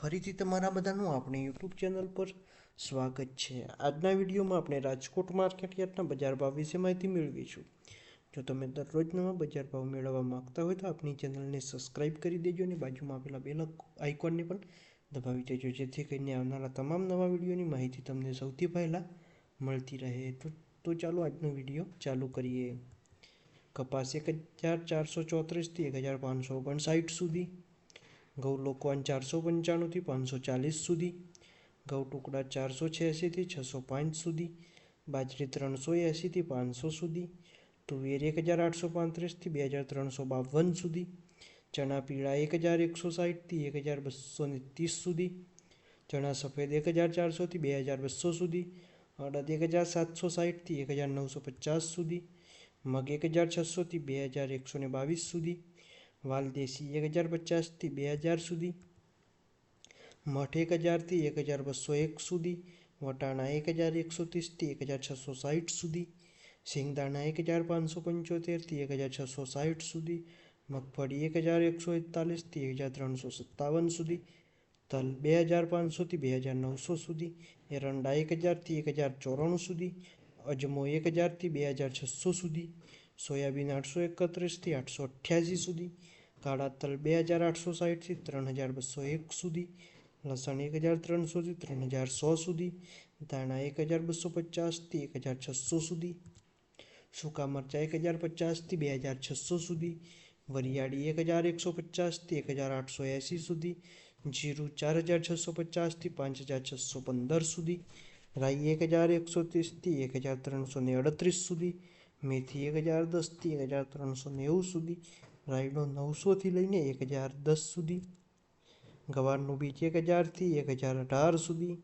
ફરીથી તમારા બધાનું આપણી યુટ્યુબ ચેનલ પર સ્વાગત છે. આજના વિડીયોમાં આપણે રાજકોટ માર્કેટ યાર્ડના બજાર ભાવ વિશે માહિતી મેળવીશું. જો તમે દરરોજ નવા બજાર ભાવ મેળવવા માંગતા હોય તો આપણી ચેનલને સબસ્ક્રાઇબ કરી દેજો અને બાજુમાં આપેલા બેલ આઇકોનને પણ દબાવી દેજો. જેથી કરીને આવનારા તમામ નવા વિડીયોની માહિતી તમને સૌથી પહેલાં મળતી રહે. તો તો ચાલો આજનો વીડિયો ચાલુ કરીએ. કપાસ એક હજાર ચારસો ચોત્રીસથી એક હજાર પાંચસો ઓગણસાઠ સુધી ઘઉં લોકવાન ચારસો પંચાણુંથી પાંચસો ચાલીસ સુધી ઘઉં ટુકડા ચારસો છ્યાસીથી છસો પાંચ સુધી, બાજરી ત્રણસો એંસીથી પાંચસો સુધી, તુવેર એક હજાર આઠસો પાંત્રીસથી બે હજાર ત્રણસો બાવન સુધી, ચણા પીળા એક હજાર એકસો સાઠથી એક હજાર બસો ને ત્રીસ સુધી, ચણા સફેદ એક હજાર ચારસોથી બે હજાર બસો સુધી, અડદ એક હજાર સાતસો સાઠથી એક હજાર નવસો પચાસ સુધી, મગ એક હજાર છસોથી બે હજાર એકસો ને બાવીસ સુધી વાલ દેશી એક હજાર પચાસથી બે હજાર સુધી મઠ એક હજારથી એક હજાર બસો એક સુધી વટાણા એક હજાર એકસો ત્રીસથી એક હજાર છસો સાઠ સુધી સિંગદાણા એક હજાર પાંચસો પંચોતેરથી એક હજાર છસો સાઠ સુધી મગફળી એક હજાર એકસો એકતાલીસથી એક હજાર ત્રણસો સત્તાવન સુધી તલ બે હજાર પાંચસોથી બે હજાર નવસો સુધી એરંડા એક હજારથી એક હજાર ચોરાણું સુધી અજમો એક હજારથી બે હજાર છસો સુધી સોયાબીન આઠસો એકત્રીસથી આઠસો અઠ્યાસી સુધી, કાળા તલ બે હજાર આઠસો સાઠથી ત્રણ હજાર બસો એક સુધી, લસણ એક હજાર ત્રણસોથી ત્રણ હજાર સો સુધી, ધાણા એક હજાર બસો પચાસથી એક હજાર છસો સુધી, સૂકા મરચાં એક હજાર પચાસથી બે હજાર છસો સુધી, વરિયાળી એક હજાર એકસો પચાસથી એક હજાર આઠસો એંસી સુધી, જીરું ચાર હજાર છસો પચાસથી પાંચ હજાર છસો પંદર સુધી, રાઈ એક હજાર એકસો ત્રીસથી એક હજાર ત્રણસો ને અડત્રીસ સુધી મેથી એક હજાર દસથી એક હજાર ત્રણસો નેવું સુધી, રાયડો નવસોથી લઈને એક હજાર દસ સુધી, ગવારનું બીજ એક હજારથી એક હજાર અઢાર સુધી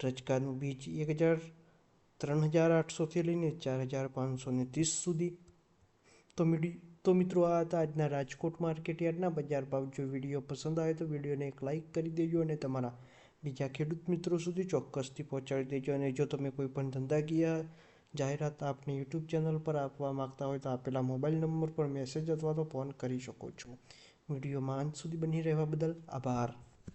રચકાનું બીજ એક હજાર ત્રણ હજાર આઠસોથી લઈને ચાર હજાર પાંચસો ને ત્રીસ સુધી. તો મીડી, તો મિત્રો આ હતા આજના રાજકોટ માર્કેટ યાર્ડના બજાર ભાવ. જો વીડિયો પસંદ આવે તો વિડીયોને એક લાઇક કરી દેજો અને તમારા બીજા ખેડૂત મિત્રો સુધી ચોક્કસથી પહોંચાડી દેજો. અને જો તમે કોઈ પણ ધંધાકીય જાહેરાત આપની યુટ્યુબ ચેનલ પર આપવા માંગતા હોય તો આપેલા મોબાઈલ નંબર પર મેસેજ અથવા તો ફોન કરી શકો છો. વિડીયોમાં અંત સુધી બની રહેવા બદલ આભાર.